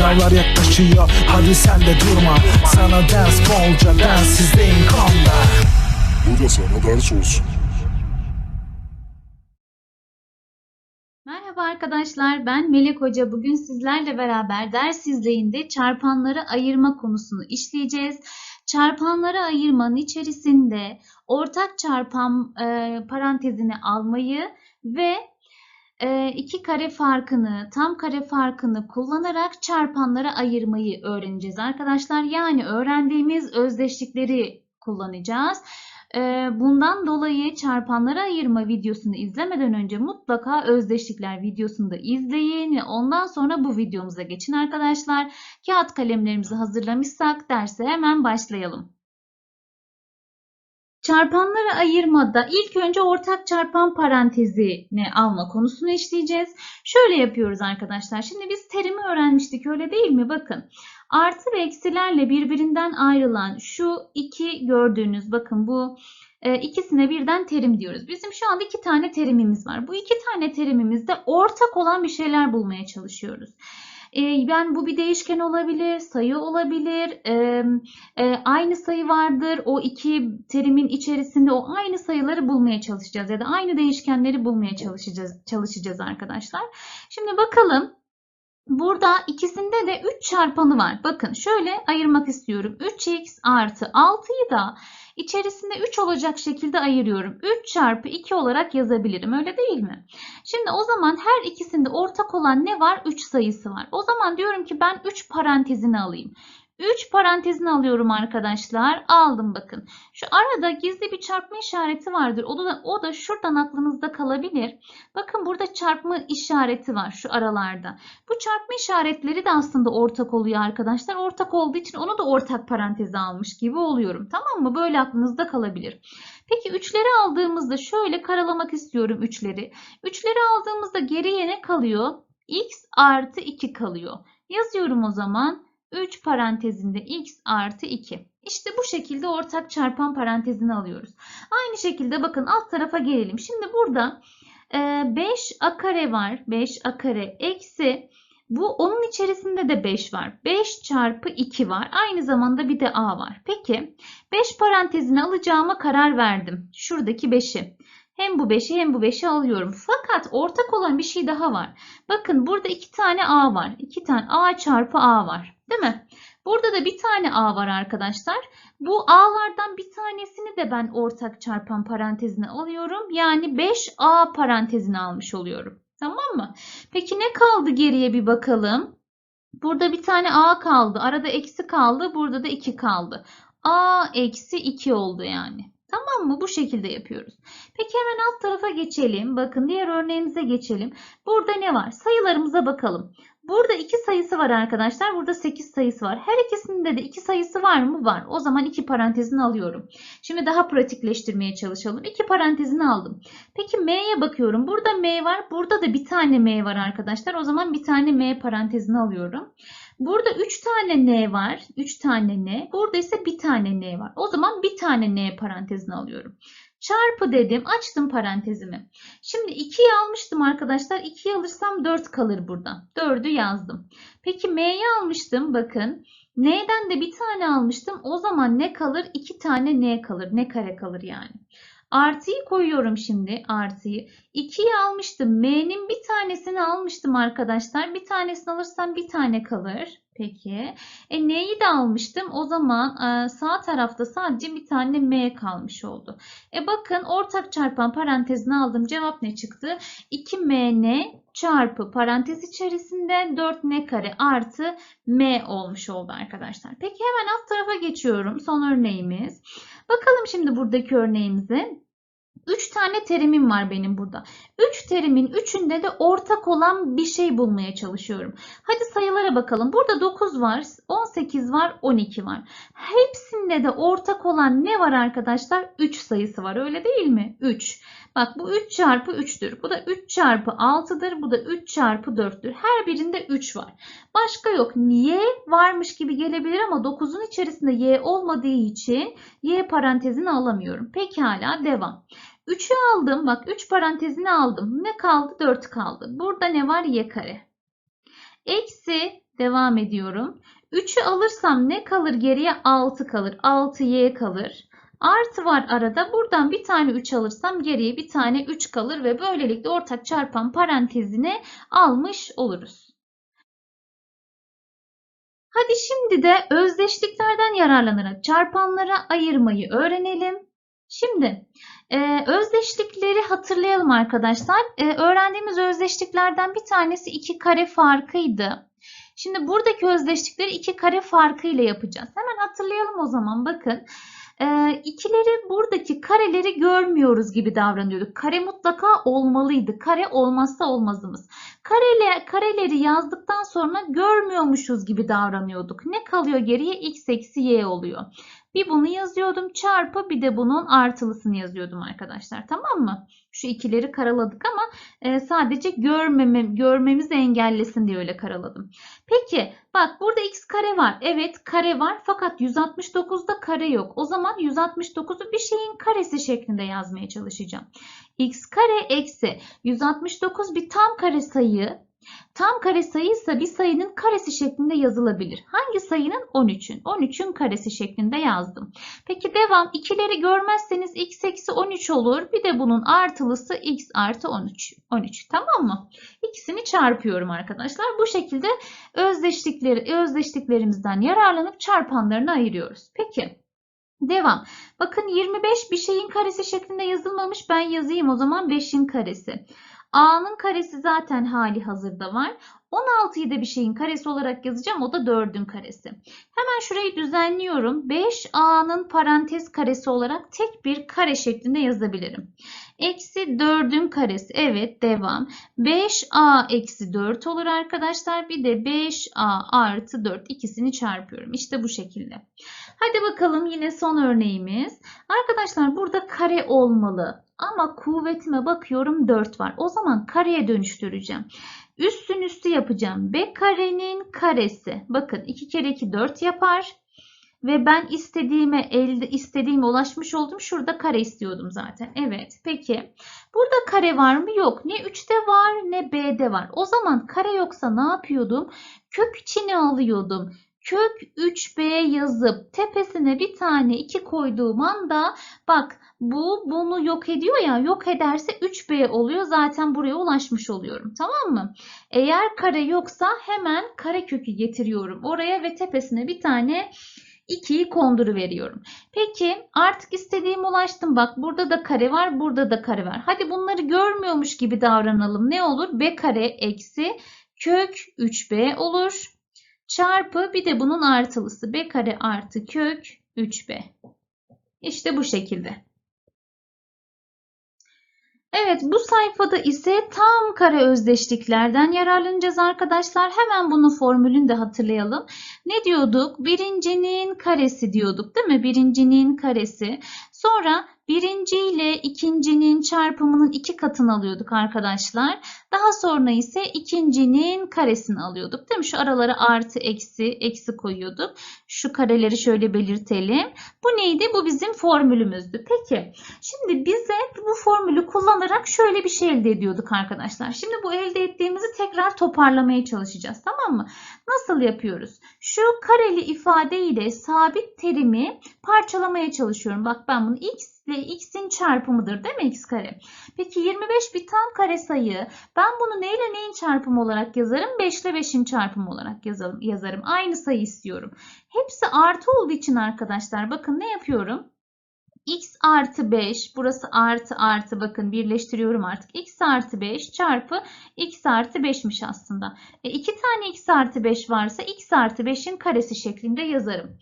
Sınavlar yaklaşıyor hadi sen de durma Sana ders bolca densizliğin konda Bu da sana ders olsun. Merhaba arkadaşlar, ben Melek Hoca. Bugün sizlerle beraber ders izleyinde çarpanları ayırma konusunu işleyeceğiz. Çarpanları ayırmanın içerisinde ortak çarpan e, parantezini almayı ve iki kare farkını, tam kare farkını kullanarak çarpanları ayırmayı öğreneceğiz arkadaşlar. Yani öğrendiğimiz özdeşlikleri kullanacağız. Ee, Bundan dolayı çarpanları ayırma videosunu izlemeden önce mutlaka özdeşlikler videosunu da izleyin ondan sonra bu videomuza geçin arkadaşlar. Kağıt kalemlerimizi hazırlamışsak derse hemen başlayalım. Çarpanları ayırmada ilk önce ortak çarpan parantezini alma konusunu işleyeceğiz. Şöyle yapıyoruz arkadaşlar. Şimdi biz terimi öğrenmiştik öyle değil mi? Bakın artı ve eksilerle birbirinden ayrılan şu iki gördüğünüz bakın bu e, ikisine birden terim diyoruz. Bizim şu anda iki tane terimimiz var. Bu iki tane terimimizde ortak olan bir şeyler bulmaya çalışıyoruz. E, ben bu bir değişken olabilir, sayı olabilir, e, e, aynı sayı vardır. O iki terimin içerisinde o aynı sayıları bulmaya çalışacağız ya da aynı değişkenleri bulmaya çalışacağız, çalışacağız arkadaşlar. Şimdi bakalım. Burada ikisinde de 3 çarpanı var. Bakın şöyle ayırmak istiyorum. 3x artı 6'yı da içerisinde 3 olacak şekilde ayırıyorum. 3 çarpı 2 olarak yazabilirim. Öyle değil mi? Şimdi o zaman her ikisinde ortak olan ne var? 3 sayısı var. O zaman diyorum ki ben 3 parantezini alayım. 3 parantezini alıyorum arkadaşlar. Aldım bakın. Şu arada gizli bir çarpma işareti vardır. O da, o da şuradan aklınızda kalabilir. Bakın burada çarpma işareti var şu aralarda. Bu çarpma işaretleri de aslında ortak oluyor arkadaşlar. Ortak olduğu için onu da ortak paranteze almış gibi oluyorum. Tamam mı? Böyle aklınızda kalabilir. Peki üçleri aldığımızda şöyle karalamak istiyorum üçleri. Üçleri aldığımızda geriye ne kalıyor? x artı 2 kalıyor. Yazıyorum o zaman. 3 parantezinde x artı 2. İşte bu şekilde ortak çarpan parantezini alıyoruz. Aynı şekilde bakın alt tarafa gelelim. Şimdi burada 5 a kare var. 5 a kare eksi bu onun içerisinde de 5 var. 5 çarpı 2 var. Aynı zamanda bir de a var. Peki 5 parantezini alacağıma karar verdim. Şuradaki 5'i. Hem bu 5'i hem bu 5'i alıyorum. Fakat ortak olan bir şey daha var. Bakın burada 2 tane a var. 2 tane a çarpı a var. Değil mi? Burada da bir tane a var arkadaşlar. Bu a'lardan bir tanesini de ben ortak çarpan parantezine alıyorum. Yani 5a parantezine almış oluyorum. Tamam mı? Peki ne kaldı geriye bir bakalım. Burada bir tane a kaldı. Arada eksi kaldı. Burada da 2 kaldı. a eksi 2 oldu yani. Tamam mı? Bu şekilde yapıyoruz. Peki hemen alt tarafa geçelim. Bakın diğer örneğimize geçelim. Burada ne var? Sayılarımıza bakalım. Burada 2 sayısı var arkadaşlar. Burada 8 sayısı var. Her ikisinde de 2 sayısı var mı? Var. O zaman 2 parantezini alıyorum. Şimdi daha pratikleştirmeye çalışalım. 2 parantezini aldım. Peki M'ye bakıyorum. Burada M var. Burada da bir tane M var arkadaşlar. O zaman bir tane M parantezini alıyorum. Burada 3 tane N var. 3 tane N. Burada ise bir tane N var. O zaman bir tane N parantezini alıyorum. Çarpı dedim. Açtım parantezimi. Şimdi 2'yi almıştım arkadaşlar. 2'yi alırsam 4 kalır burada. 4'ü yazdım. Peki M'yi almıştım. Bakın. N'den de bir tane almıştım. O zaman ne kalır? 2 tane N kalır. Ne kare kalır yani. Artıyı koyuyorum şimdi. Artıyı. 2'yi almıştım. M'nin bir tanesini almıştım arkadaşlar. Bir tanesini alırsam bir tane kalır. Peki. E N'yi de almıştım. O zaman e, sağ tarafta sadece bir tane M kalmış oldu. E bakın ortak çarpan parantezini aldım. Cevap ne çıktı? 2MN çarpı parantez içerisinde 4N kare artı M olmuş oldu arkadaşlar. Peki hemen alt tarafa geçiyorum. Son örneğimiz. Bakalım şimdi buradaki örneğimize. 3 tane terimim var benim burada. 3 terimin 3'ünde de ortak olan bir şey bulmaya çalışıyorum. Hadi sayılara bakalım. Burada 9 var, 18 var, 12 var. Hepsinde de ortak olan ne var arkadaşlar? 3 sayısı var öyle değil mi? 3. Bak bu 3 çarpı 3'tür. Bu da 3 çarpı 6'dır. Bu da 3 çarpı 4'tür. Her birinde 3 var. Başka yok. Y varmış gibi gelebilir ama 9'un içerisinde Y olmadığı için Y parantezini alamıyorum. Pekala devam. 3'ü aldım. Bak 3 parantezini aldım. Ne kaldı? 4 kaldı. Burada ne var? Y kare. Eksi Devam ediyorum. 3'ü alırsam ne kalır geriye? 6 kalır. 6y kalır. Artı var arada. Buradan bir tane 3 alırsam geriye bir tane 3 kalır ve böylelikle ortak çarpan parantezine almış oluruz. Hadi şimdi de özdeşliklerden yararlanarak çarpanlara ayırmayı öğrenelim. Şimdi e, özdeşlikleri hatırlayalım arkadaşlar. E, öğrendiğimiz özdeşliklerden bir tanesi iki kare farkıydı. Şimdi buradaki özdeşlikleri iki kare farkıyla yapacağız. Hemen hatırlayalım o zaman. Bakın e, ikileri buradaki kareleri görmüyoruz gibi davranıyorduk. Kare mutlaka olmalıydı. Kare olmazsa olmazımız. Karele, kareleri yazdıktan sonra görmüyormuşuz gibi davranıyorduk. Ne kalıyor geriye? x eksi y oluyor. Bir bunu yazıyordum çarpı bir de bunun artılısını yazıyordum arkadaşlar. Tamam mı? Şu ikileri karaladık ama e, sadece görmeme, görmemizi engellesin diye öyle karaladım. Peki bak burada x kare var. Evet kare var fakat 169'da kare yok. O zaman 169'u bir şeyin karesi şeklinde yazmaya çalışacağım. x kare eksi 169 bir tam kare sayı. Tam kare sayıysa bir sayının karesi şeklinde yazılabilir. Hangi sayının? 13'ün. 13'ün karesi şeklinde yazdım. Peki devam. İkileri görmezseniz x eksi 13 olur. Bir de bunun artılısı x artı 13. 13 tamam mı? İkisini çarpıyorum arkadaşlar. Bu şekilde özdeşlikleri, özdeşliklerimizden yararlanıp çarpanlarını ayırıyoruz. Peki. Devam. Bakın 25 bir şeyin karesi şeklinde yazılmamış. Ben yazayım o zaman 5'in karesi. A'nın karesi zaten hali hazırda var. 16'yı da bir şeyin karesi olarak yazacağım. O da 4'ün karesi. Hemen şurayı düzenliyorum. 5A'nın parantez karesi olarak tek bir kare şeklinde yazabilirim. Eksi 4'ün karesi. Evet devam. 5A eksi 4 olur arkadaşlar. Bir de 5A artı 4 ikisini çarpıyorum. İşte bu şekilde. Hadi bakalım yine son örneğimiz. Arkadaşlar burada kare olmalı. Ama kuvvetime bakıyorum 4 var. O zaman kareye dönüştüreceğim. Üstün üstü yapacağım. B karenin karesi. Bakın 2 kere 2 4 yapar. Ve ben istediğime elde istediğime ulaşmış oldum. Şurada kare istiyordum zaten. Evet. Peki. Burada kare var mı? Yok. Ne 3'te var ne B'de var. O zaman kare yoksa ne yapıyordum? Kök içine alıyordum kök 3b yazıp tepesine bir tane 2 koyduğum anda bak bu bunu yok ediyor ya yok ederse 3b oluyor zaten buraya ulaşmış oluyorum tamam mı? Eğer kare yoksa hemen kare kökü getiriyorum oraya ve tepesine bir tane 2'yi konduru veriyorum. Peki artık istediğime ulaştım. Bak burada da kare var, burada da kare var. Hadi bunları görmüyormuş gibi davranalım. Ne olur? B kare eksi kök 3B olur çarpı bir de bunun artılısı b kare artı kök 3b. İşte bu şekilde. Evet bu sayfada ise tam kare özdeşliklerden yararlanacağız arkadaşlar. Hemen bunun formülünü de hatırlayalım. Ne diyorduk? Birincinin karesi diyorduk değil mi? Birincinin karesi. Sonra birinci ile ikincinin çarpımının iki katını alıyorduk arkadaşlar. Daha sonra ise ikincinin karesini alıyorduk değil mi? Şu aralara artı eksi eksi koyuyorduk. Şu kareleri şöyle belirtelim. Bu neydi? Bu bizim formülümüzdü. Peki şimdi bize bu formülü kullanarak şöyle bir şey elde ediyorduk arkadaşlar. Şimdi bu elde ettiğimizi tekrar toparlamaya çalışacağız tamam mı? Nasıl yapıyoruz? Şu kareli ifade ile sabit terimi parçalamaya çalışıyorum. Bak ben bunu x ile x'in çarpımıdır değil mi x kare? Peki 25 bir tam kare sayı. Ben bunu neyle neyin çarpımı olarak yazarım? 5 ile 5'in çarpımı olarak yazarım. yazarım. Aynı sayı istiyorum. Hepsi artı olduğu için arkadaşlar bakın ne yapıyorum? x artı 5 burası artı artı bakın birleştiriyorum artık x artı 5 çarpı x artı 5'miş aslında. E, iki tane x artı 5 varsa x artı 5'in karesi şeklinde yazarım.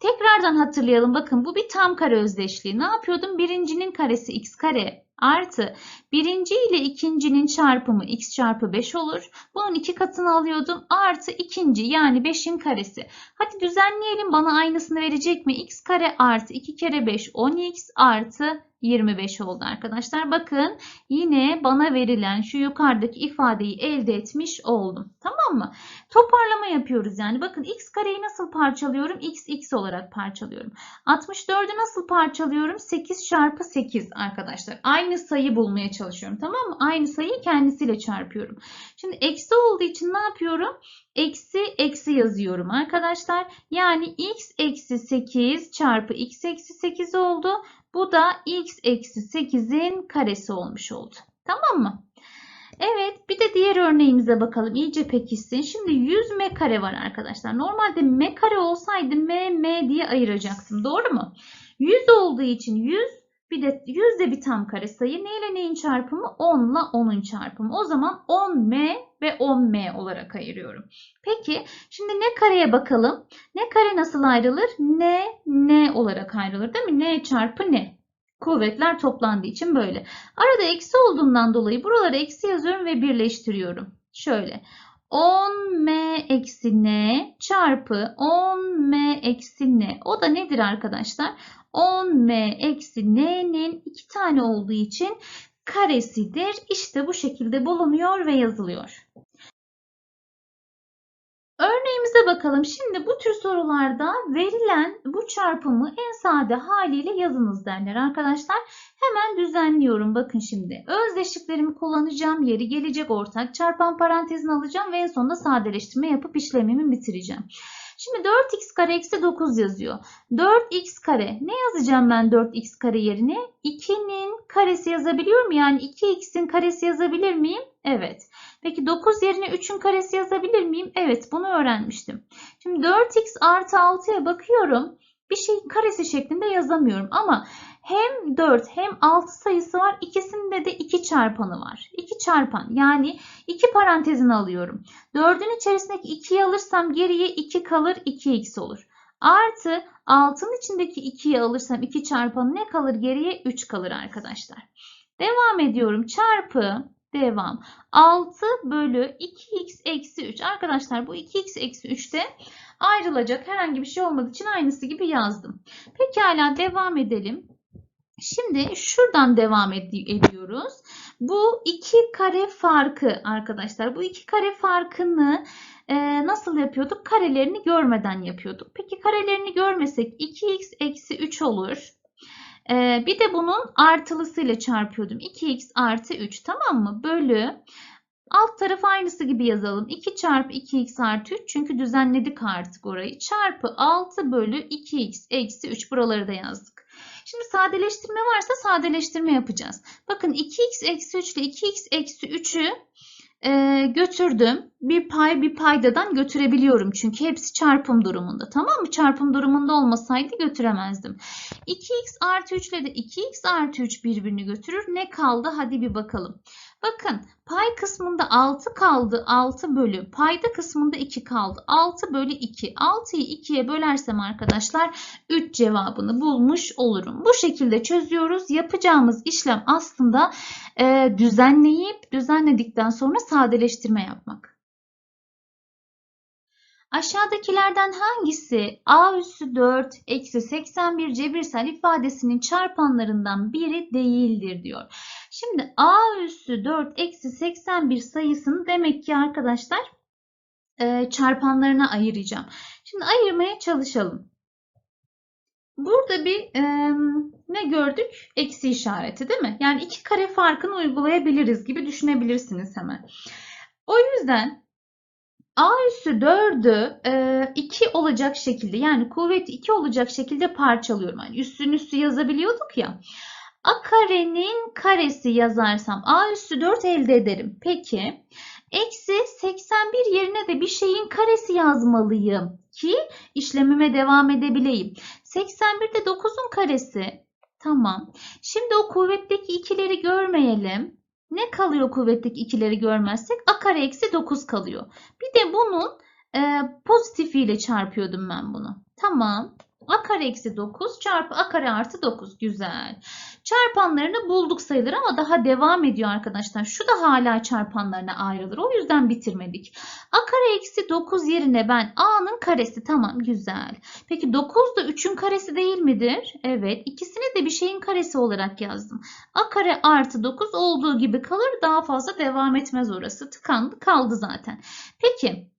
Tekrardan hatırlayalım. Bakın bu bir tam kare özdeşliği. Ne yapıyordum? Birincinin karesi x kare artı birinci ile ikincinin çarpımı x çarpı 5 olur. Bunun iki katını alıyordum. Artı ikinci yani 5'in karesi. Hadi düzenleyelim. Bana aynısını verecek mi? x kare artı 2 kere 5 10x artı 25 oldu arkadaşlar. Bakın yine bana verilen şu yukarıdaki ifadeyi elde etmiş oldum. Tamam mı? Toparlama yapıyoruz yani. Bakın x kareyi nasıl parçalıyorum? x x olarak parçalıyorum. 64'ü nasıl parçalıyorum? 8 çarpı 8 arkadaşlar. Aynı aynı sayı bulmaya çalışıyorum. Tamam mı? Aynı sayıyı kendisiyle çarpıyorum. Şimdi eksi olduğu için ne yapıyorum? Eksi eksi yazıyorum arkadaşlar. Yani x eksi 8 çarpı x eksi 8 oldu. Bu da x eksi 8'in karesi olmuş oldu. Tamam mı? Evet bir de diğer örneğimize bakalım. İyice pekişsin. Şimdi 100 m kare var arkadaşlar. Normalde m kare olsaydı m m diye ayıracaktım. Doğru mu? 100 olduğu için 100 bir de 100 de bir tam kare sayı. Ne ile neyin çarpımı? 10 ile 10'un çarpımı. O zaman 10m ve 10m olarak ayırıyorum. Peki şimdi ne kareye bakalım. Ne kare nasıl ayrılır? Ne ne olarak ayrılır değil mi? Ne çarpı ne? Kuvvetler toplandığı için böyle. Arada eksi olduğundan dolayı buralara eksi yazıyorum ve birleştiriyorum. Şöyle 10m eksi n çarpı 10m eksi n. O da nedir arkadaşlar? 10m eksi n'nin iki tane olduğu için karesidir. İşte bu şekilde bulunuyor ve yazılıyor. Örneğimize bakalım. Şimdi bu tür sorularda verilen bu çarpımı en sade haliyle yazınız derler arkadaşlar. Hemen düzenliyorum. Bakın şimdi. Özdeşliklerimi kullanacağım. Yeri gelecek ortak çarpan parantezini alacağım ve en sonunda sadeleştirme yapıp işlemimi bitireceğim. Şimdi 4x kare eksi 9 yazıyor. 4x kare. Ne yazacağım ben 4x kare yerine? 2'nin karesi yazabiliyor muyum? Yani 2x'in karesi yazabilir miyim? Evet. Peki 9 yerine 3'ün karesi yazabilir miyim? Evet bunu öğrenmiştim. Şimdi 4x artı 6'ya bakıyorum. Bir şeyin karesi şeklinde yazamıyorum ama hem 4 hem 6 sayısı var. İkisinde de 2 çarpanı var. 2 çarpan yani 2 parantezini alıyorum. 4'ün içerisindeki 2'yi alırsam geriye 2 kalır 2x olur. Artı 6'nın içindeki 2'yi alırsam 2 çarpanı ne kalır geriye 3 kalır arkadaşlar. Devam ediyorum çarpı devam. 6 bölü 2x eksi 3. Arkadaşlar bu 2x eksi 3'te ayrılacak herhangi bir şey olmadığı için aynısı gibi yazdım. Pekala devam edelim. Şimdi şuradan devam ed- ediyoruz. Bu iki kare farkı arkadaşlar. Bu iki kare farkını e, nasıl yapıyorduk? Karelerini görmeden yapıyorduk. Peki karelerini görmesek 2x eksi 3 olur. E, bir de bunun artılısıyla çarpıyordum. 2x artı 3 tamam mı? Bölü alt tarafı aynısı gibi yazalım. 2 çarpı 2x artı 3 çünkü düzenledik artık orayı. Çarpı 6 bölü 2x eksi 3 buraları da yazdık. Şimdi sadeleştirme varsa sadeleştirme yapacağız. Bakın 2x eksi 3 ile 2x eksi 3'ü e, götürdüm. Bir pay bir paydadan götürebiliyorum. Çünkü hepsi çarpım durumunda. Tamam mı? Çarpım durumunda olmasaydı götüremezdim. 2x artı 3 ile de 2x artı 3 birbirini götürür. Ne kaldı? Hadi bir bakalım. Bakın pay kısmında 6 kaldı. 6 bölü. Payda kısmında 2 kaldı. 6 bölü 2. 6'yı 2'ye bölersem arkadaşlar 3 cevabını bulmuş olurum. Bu şekilde çözüyoruz. Yapacağımız işlem aslında e, düzenleyip düzenledikten sonra sadeleştirme yapmak. Aşağıdakilerden hangisi a üssü 4 eksi 81 cebirsel ifadesinin çarpanlarından biri değildir diyor. Şimdi a üssü 4 eksi 81 sayısını demek ki arkadaşlar e, çarpanlarına ayıracağım. Şimdi ayırmaya çalışalım. Burada bir e, ne gördük? Eksi işareti değil mi? Yani iki kare farkını uygulayabiliriz gibi düşünebilirsiniz hemen. O yüzden A üssü 4'ü e, 2 olacak şekilde yani kuvveti 2 olacak şekilde parçalıyorum. Yani üssün üssü yazabiliyorduk ya. A karenin karesi yazarsam A üssü 4 elde ederim. Peki eksi 81 yerine de bir şeyin karesi yazmalıyım ki işlemime devam edebileyim. 81 de 9'un karesi. Tamam. Şimdi o kuvvetteki ikileri görmeyelim. Ne kalıyor kuvvetteki ikileri görmezsek? A kare eksi 9 kalıyor. Bir de bunun e, pozitifiyle çarpıyordum ben bunu. Tamam. A kare eksi 9 çarpı A kare artı 9. Güzel. Çarpanlarını bulduk sayılır ama daha devam ediyor arkadaşlar. Şu da hala çarpanlarına ayrılır. O yüzden bitirmedik. A kare eksi 9 yerine ben A'nın karesi. Tamam güzel. Peki 9 da 3'ün karesi değil midir? Evet. İkisini de bir şeyin karesi olarak yazdım. A kare artı 9 olduğu gibi kalır. Daha fazla devam etmez orası. Tıkandı kaldı zaten. Peki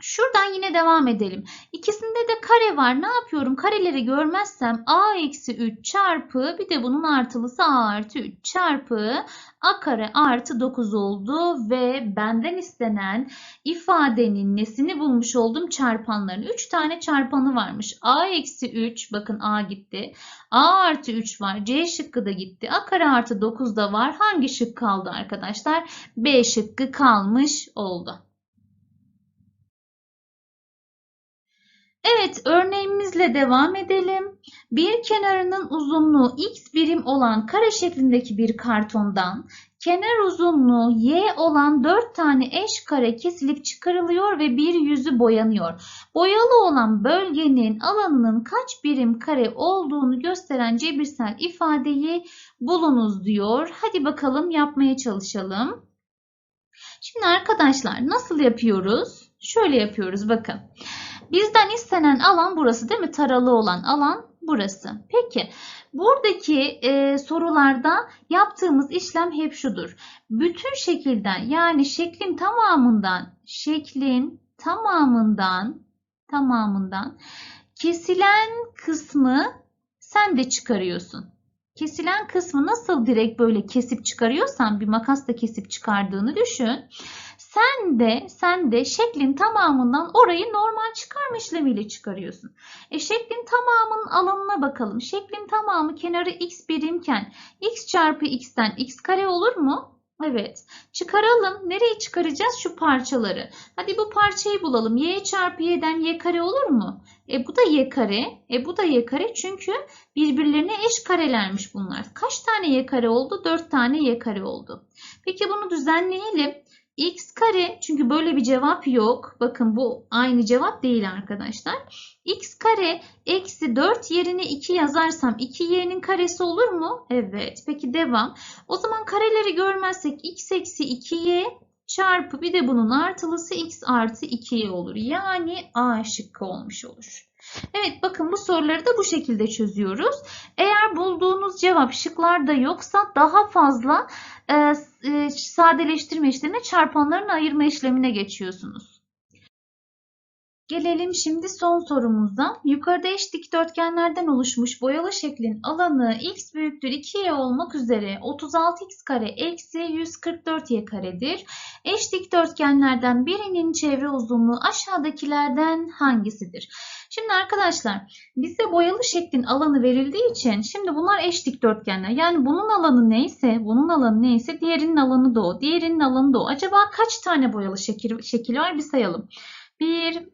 Şuradan yine devam edelim. İkisinde de kare var. Ne yapıyorum? Kareleri görmezsem a eksi 3 çarpı bir de bunun artılısı a artı 3 çarpı a kare artı 9 oldu ve benden istenen ifadenin nesini bulmuş oldum? Çarpanlarını. 3 tane çarpanı varmış. a eksi 3 bakın a gitti. a artı 3 var. c şıkkı da gitti. a kare artı 9 da var. Hangi şık kaldı arkadaşlar? b şıkkı kalmış oldu. Evet, örneğimizle devam edelim. Bir kenarının uzunluğu x birim olan kare şeklindeki bir kartondan kenar uzunluğu y olan 4 tane eş kare kesilip çıkarılıyor ve bir yüzü boyanıyor. Boyalı olan bölgenin alanının kaç birim kare olduğunu gösteren cebirsel ifadeyi bulunuz diyor. Hadi bakalım yapmaya çalışalım. Şimdi arkadaşlar nasıl yapıyoruz? Şöyle yapıyoruz bakın. Bizden istenen alan burası değil mi? Taralı olan alan burası. Peki buradaki e, sorularda yaptığımız işlem hep şudur. Bütün şekilden yani şeklin tamamından şeklin tamamından tamamından kesilen kısmı sen de çıkarıyorsun. Kesilen kısmı nasıl direkt böyle kesip çıkarıyorsan bir makasla kesip çıkardığını düşün. Sen de sen de şeklin tamamından orayı normal çıkarma işlemiyle çıkarıyorsun. E şeklin tamamının alanına bakalım. Şeklin tamamı kenarı x birimken x çarpı x'ten x kare olur mu? Evet. Çıkaralım. Nereyi çıkaracağız? Şu parçaları. Hadi bu parçayı bulalım. y çarpı y'den y kare olur mu? E bu da y kare. E bu da y kare. Çünkü birbirlerine eş karelermiş bunlar. Kaç tane y kare oldu? 4 tane y kare oldu. Peki bunu düzenleyelim x kare çünkü böyle bir cevap yok. Bakın bu aynı cevap değil arkadaşlar. x kare eksi 4 yerine 2 yazarsam 2y'nin karesi olur mu? Evet. Peki devam. O zaman kareleri görmezsek x eksi 2y çarpı bir de bunun artılısı x artı 2y olur. Yani A şıkkı olmuş olur. Evet bakın bu soruları da bu şekilde çözüyoruz. Eğer bulduğunuz cevap şıklarda yoksa daha fazla e, e, sadeleştirme işlemine çarpanların ayırma işlemine geçiyorsunuz. Gelelim şimdi son sorumuza. Yukarıda eş dikdörtgenlerden oluşmuş boyalı şeklin alanı x büyüktür 2y olmak üzere 36x kare eksi 144y karedir. Eş dikdörtgenlerden birinin çevre uzunluğu aşağıdakilerden hangisidir? Şimdi arkadaşlar bize boyalı şeklin alanı verildiği için şimdi bunlar eş dikdörtgenler. Yani bunun alanı neyse, bunun alanı neyse diğerinin alanı da o. Diğerinin alanı da o. Acaba kaç tane boyalı şekil, şekil var bir sayalım. 1,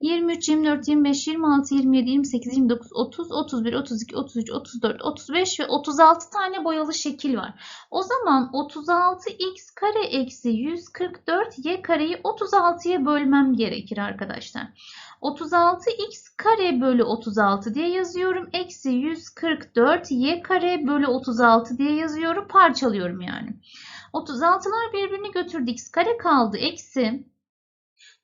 23, 24, 25, 26, 27, 28, 29, 30, 31, 32, 33, 34, 35 ve 36 tane boyalı şekil var. O zaman 36x kare eksi 144 y kareyi 36'ya bölmem gerekir arkadaşlar. 36x kare bölü 36 diye yazıyorum. Eksi 144 y kare bölü 36 diye yazıyorum. Parçalıyorum yani. 36'lar birbirini götürdü. x kare kaldı. Eksi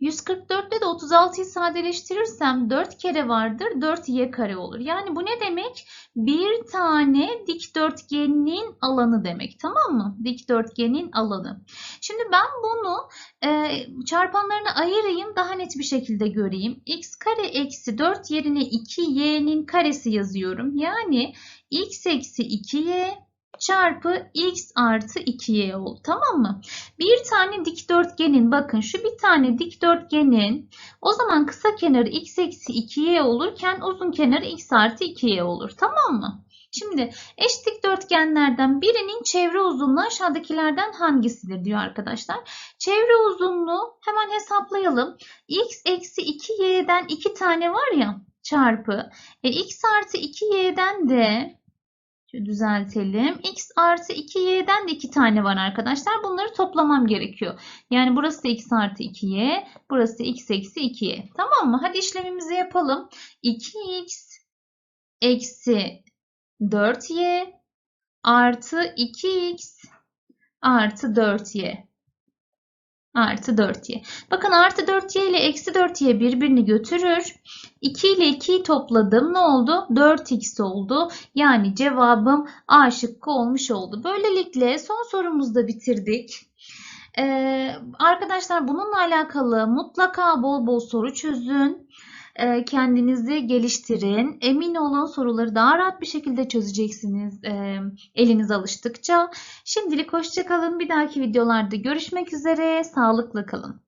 144'te de 36'yı sadeleştirirsem 4 kere vardır 4y kare olur. Yani bu ne demek? Bir tane dikdörtgenin alanı demek. Tamam mı? Dikdörtgenin alanı. Şimdi ben bunu e, çarpanlarına ayırayım daha net bir şekilde göreyim. x kare eksi 4 yerine 2y'nin karesi yazıyorum. Yani x eksi 2y çarpı x artı 2y oldu. Tamam mı? Bir tane dikdörtgenin bakın şu bir tane dikdörtgenin o zaman kısa kenarı x eksi 2y olurken uzun kenarı x artı 2y olur. Tamam mı? Şimdi eş dikdörtgenlerden birinin çevre uzunluğu aşağıdakilerden hangisidir diyor arkadaşlar. Çevre uzunluğu hemen hesaplayalım. x eksi 2y'den 2 tane var ya çarpı e, x artı 2y'den de düzeltelim. X artı 2y'den de 2 tane var arkadaşlar. Bunları toplamam gerekiyor. Yani burası da x artı 2y. Burası da x eksi 2y. Tamam mı? Hadi işlemimizi yapalım. 2x eksi 4y artı 2x artı 4y. Artı 4y. Bakın artı 4y ile eksi 4y birbirini götürür. 2 ile 2'yi topladım. Ne oldu? 4x oldu. Yani cevabım A şıkkı olmuş oldu. Böylelikle son sorumuzu da bitirdik. Ee, arkadaşlar bununla alakalı mutlaka bol bol soru çözün. Ee, kendinizi geliştirin. Emin olun soruları daha rahat bir şekilde çözeceksiniz e, eliniz alıştıkça. Şimdilik hoşçakalın. Bir dahaki videolarda görüşmek üzere. Sağlıkla kalın.